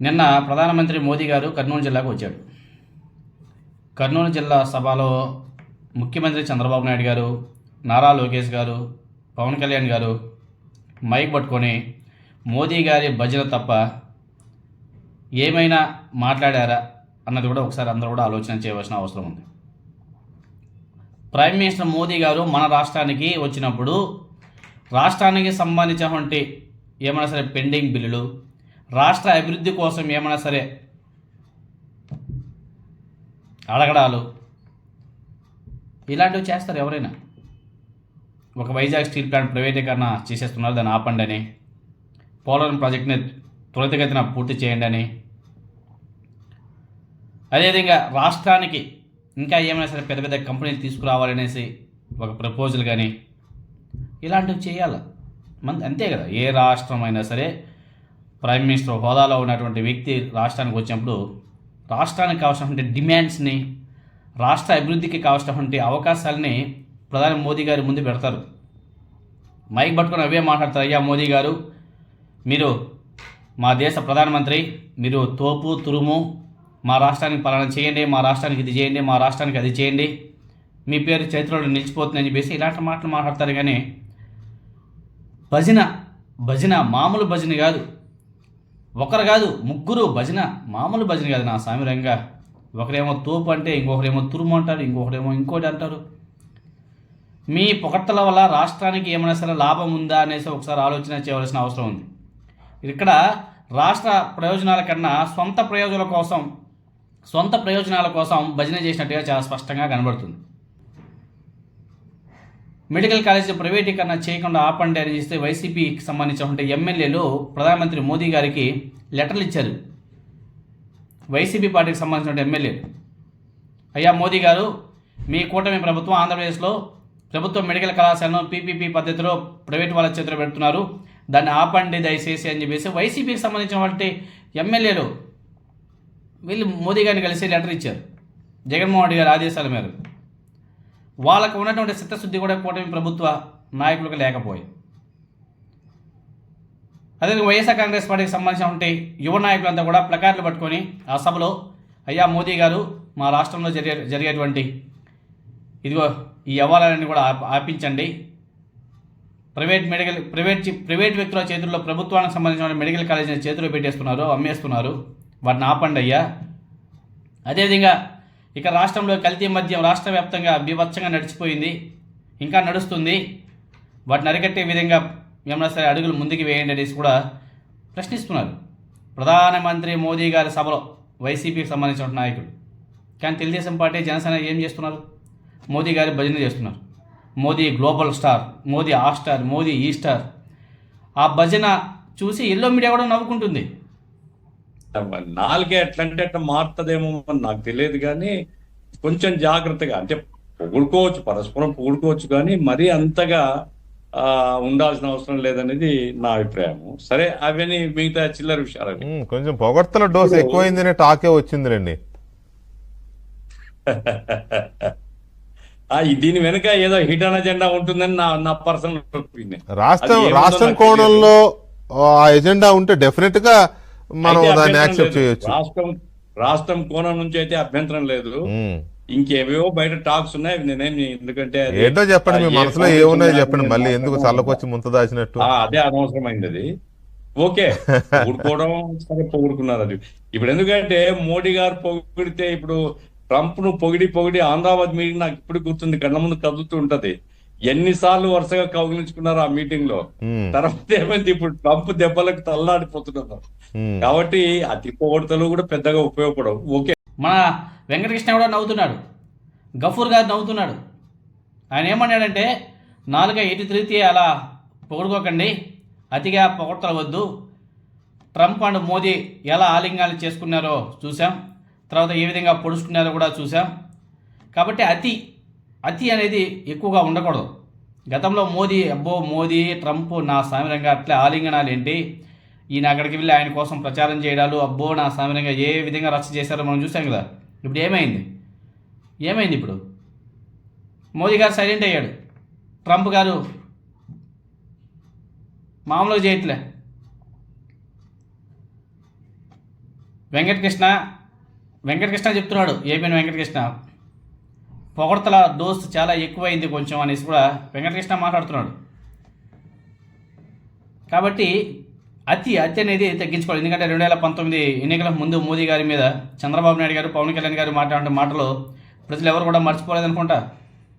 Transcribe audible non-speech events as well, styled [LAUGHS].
నిన్న ప్రధానమంత్రి మోదీ గారు కర్నూలు జిల్లాకు వచ్చాడు కర్నూలు జిల్లా సభలో ముఖ్యమంత్రి చంద్రబాబు నాయుడు గారు నారా లోకేష్ గారు పవన్ కళ్యాణ్ గారు మైక్ పట్టుకొని మోదీ గారి భజన తప్ప ఏమైనా మాట్లాడారా అన్నది కూడా ఒకసారి అందరూ కూడా ఆలోచన చేయవలసిన అవసరం ఉంది. ప్రైమ్ మినిస్టర్ మోదీ గారు మన రాష్ట్రానికి వచ్చినప్పుడు రాష్ట్రానికి సంబంధించినటువంటి ఏమైనా సరే పెండింగ్ బిల్లులు రాష్ట్ర అభివృద్ధి కోసం ఏమైనా సరే అడగడాలు. ఇలాంటివి చేస్తారు ఎవరైనా. ఒక వైజాగ్ స్టీల్ ప్లాంట్ ప్రైవేటీకరణ చేసేస్తున్నారు దాన్ని ఆపండి అని. పోలవరం ప్రాజెక్ట్ని త్వరితగతిన పూర్తి చేయండి అని. అదేవిధంగా రాష్ట్రానికి ఇంకా ఏమైనా సరే పెద్ద పెద్ద కంపెనీలు తీసుకురావాలనేసి ఒక ప్రపోజల్ కానీ ఇలాంటివి చేయాలి? మన అంతే కదా ఏ రాష్ట్రం అయినా సరే ప్రైమ్ మినిస్టర్ హోదాలో ఉన్నటువంటి వ్యక్తి రాష్ట్రానికి వచ్చినప్పుడు రాష్ట్రానికి కావాల్సినటువంటి డిమాండ్స్ని రాష్ట్ర అభివృద్ధికి కావాల్సినటువంటి అవకాశాలని ప్రధాని మోదీ గారి ముందు పెడతారు. మైక్ పట్టుకుని అవే మాట్లాడతారు. అయ్యా మోదీ గారు మీరు మా దేశ ప్రధానమంత్రి మీరు తోపు తురుము మా రాష్ట్రానికి పలానా చేయండి మా రాష్ట్రానికి ఇది చేయండి మా రాష్ట్రానికి అది చేయండి మీ పేరు చరిత్రలో నిలిచిపోతుందని చెప్పేసి ఇలాంటి మాటలు మాట్లాడతారు. కానీ భజన భజన మామూలు భజన కాదు. ఒకరు కాదు ముగ్గురు భజన మామూలు భజన కాదు నా సామిరంగా ఒకరేమో తోపు అంటే ఇంకొకరేమో తురుము అంటారు ఇంకొకరేమో ఇంకోటి అంటారు. మీ పొగట్టల వల్ల రాష్ట్రానికి ఏమైనా సరే లాభం ఉందా అనేసి ఒకసారి ఆలోచన చేయవలసిన అవసరం ఉంది. ఇక్కడ రాష్ట్ర ప్రయోజనాల కన్నా సొంత ప్రయోజనాల కోసం సొంత ప్రయోజనాల కోసం భజన చేసినట్టుగా చాలా స్పష్టంగా కనబడుతుంది. మెడికల్ కాలేజీ ప్రైవేటీకరణ చేయకుండా ఆపండి అని చేస్తే వైసీపీకి సంబంధించినటువంటి ఎమ్మెల్యేలు ప్రధానమంత్రి మోదీ గారికి లెటర్లు ఇచ్చారు. వైసీపీ పార్టీకి సంబంధించిన ఎమ్మెల్యేలు. అయ్యా మోదీ గారు మీ కూటమి ప్రభుత్వం ఆంధ్రప్రదేశ్లో ప్రభుత్వ మెడికల్ కళాశాలను పీపీపీ పద్ధతిలో ప్రైవేట్ వాళ్ళ చేతిలో పెడుతున్నారు. దాన్ని ఆపండి దయచేసి అని చెప్పేసి వైసీపీకి సంబంధించిన వాటి ఎమ్మెల్యేలు వీళ్ళు మోదీ గారిని కలిసి లెటర్ ఇచ్చారు. జగన్మోహన్ రెడ్డి గారి ఆదేశాల మేరకు. వాళ్ళకు ఉన్నటువంటి చిత్తశుద్ధి కూడా కూటమి ప్రభుత్వ నాయకులకు లేకపోయి. అదే వైఎస్ఆర్ కాంగ్రెస్ పార్టీకి సంబంధించినటువంటి యువ నాయకులంతా కూడా ప్లకార్డులు పట్టుకొని ఆ సభలో అయ్యా మోదీ గారు మా రాష్ట్రంలో జరిగే జరిగేటువంటి ఇదిగో ఈ వ్యవహారాలన్నీ కూడా ఆప- ఆపించండి. ప్రైవేట్ మెడికల్ ప్రైవేట్ ప్రైవేట్ వ్యక్తుల చేతుల్లో ప్రభుత్వానికి సంబంధించిన మెడికల్ కాలేజీని చేతిలో పెట్టేస్తున్నారు అమ్మేస్తున్నారు. వాటిని ఆపండి అయ్యా. అదేవిధంగా ఇక రాష్ట్రంలో కల్తీ మద్యం రాష్ట్ర వ్యాప్తంగా బీభత్సంగా నడిచిపోయింది ఇంకా నడుస్తుంది. వాటిని అరికట్టే విధంగా ఏమన్నా సరే అడుగులు ముందుకు వేయండి అనేసి కూడా ప్రశ్నిస్తున్నారు. ప్రధానమంత్రి మోదీ గారి సభలో వైసీపీకి సంబంధించిన నాయకులు. కానీ తెలుగుదేశం పార్టీ జనసేన ఏం చేస్తున్నారు? మోదీ గారి భజన చేస్తున్నారు. మోదీ గ్లోబల్ స్టార్ మోదీ ఆ స్టార్ మోదీ ఈ స్టార్. ఆ భజన చూసి ఎల్లో మీడియా కూడా నవ్వుకుంటుంది. నాలుగే ఎట్లంటే అట్లా మారుతుందేమో అని నాకు తెలియదు కానీ కొంచెం జాగ్రత్తగా అంటే పొగుడుకోవచ్చు పరస్పరం పొగుడుకోవచ్చు కానీ మరీ అంతగా ఆ ఉండాల్సిన అవసరం లేదనేది నా అభిప్రాయం సరే అవన్నీ మిగతా చిల్లర విషయాలు కొంచెం పొగడ్తల డోస్ ఎక్కువైందనే టాకే వచ్చిందిలేండి. [LAUGHS] దీని వెనుక ఏదో హిడన్ అజెండా ఉంటుందని నా నా పర్సనల్ రాష్ట్రం రాష్ట్రం కోణంలో ఆ ఎజెండా ఉంటే డెఫినెట్గా మనం దాన్ని యాక్సెప్ట్. చేయొచ్చు. రాష్ట్రం రాష్ట్రం కోణం నుంచి అయితే అభ్యంతరం లేదు. ఇంకేవేవో బయట టాక్స్ ఉన్నాయి. నేనేం ఎందుకంటే ఏంటో చెప్పండి మీ మనసులో ఏమున్నాయో చెప్పండి. మళ్ళీ ఎందుకు. చల్లకొచ్చి ముంత దాచినట్టు? అదే అనవసరమైంది అది ఓకే [LAUGHS] పొగుడుకోవడం సరే పొగుడుకున్నారు అది. ఇప్పుడు ఎందుకంటే మోడీ గారు పొగిడితే ఇప్పుడు ట్రంప్ను పొగిడి పొగిడి ఆంధ్రాబాద్ మీటింగ్ నాకు ఇప్పుడు గుర్తుంది. కళ్ళ ముందు కదులుతూ ఉంటది. ఎన్నిసార్లు వరుసగా కౌగిలించుకున్నారు ఆ మీటింగ్లో? తర్వాత ఏమైంది? ఇప్పుడు ట్రంప్ దెబ్బలకు తల్లాడిపోతున్నారు. కాబట్టి అతి పొగడతలు కూడా పెద్దగా ఉపయోగపడవు. ఓకే. మన వెంకటకృష్ణ కూడా నవ్వుతున్నాడు. గఫూర్ గారు నవ్వుతున్నాడు. ఆయన ఏమన్నాడంటే నాలుగా ఎటు తిరిగితే అలా పొగడుకోకండి. అతిగా పొగడతలవద్దు. ట్రంప్ అండ్ మోదీ ఎలా ఆలింగాలు చేసుకున్నారో చూసాం తర్వాత ఏ విధంగా పొడుచుకున్నారో కూడా చూసాం కాబట్టి అతి అతి అనేది ఎక్కువగా ఉండకూడదు. గతంలో మోదీ అబ్బో మోదీ ట్రంప్ నా సామిరంగా అట్లా ఆలింగనాలు ఏంటి? ఈయన అక్కడికి వెళ్ళి ఆయన కోసం ప్రచారం చేయడాలు అబ్బో నా సామిరంగా ఏ విధంగా రచ్చ చేశారో మనం చూసాం కదా. ఇప్పుడు ఏమైంది? ఏమైంది ఇప్పుడు? మోదీ గారు సైలెంట్ అయ్యాడు. ట్రంప్ గారు మామూలుగా చేయట్లే. వెంకటకృష్ణ వెంకటకృష్ణ చెప్తున్నాడు ఏపీ వెంకటకృష్ణ. పొగడతల డోస్ చాలా ఎక్కువైంది కొంచెం అనేసి కూడా వెంకటకృష్ణ మాట్లాడుతున్నాడు. కాబట్టి అతి అతి అనేది తగ్గించుకోవాలి. ఎందుకంటే రెండు వేల పంతొమ్మిది ఎన్నికల ముందు మోదీ గారి మీద చంద్రబాబు నాయుడు గారు పవన్ కళ్యాణ్ గారు మాట్లాడిన మాటలు ప్రజలు ఎవరు కూడా మర్చిపోలేదనుకుంటా.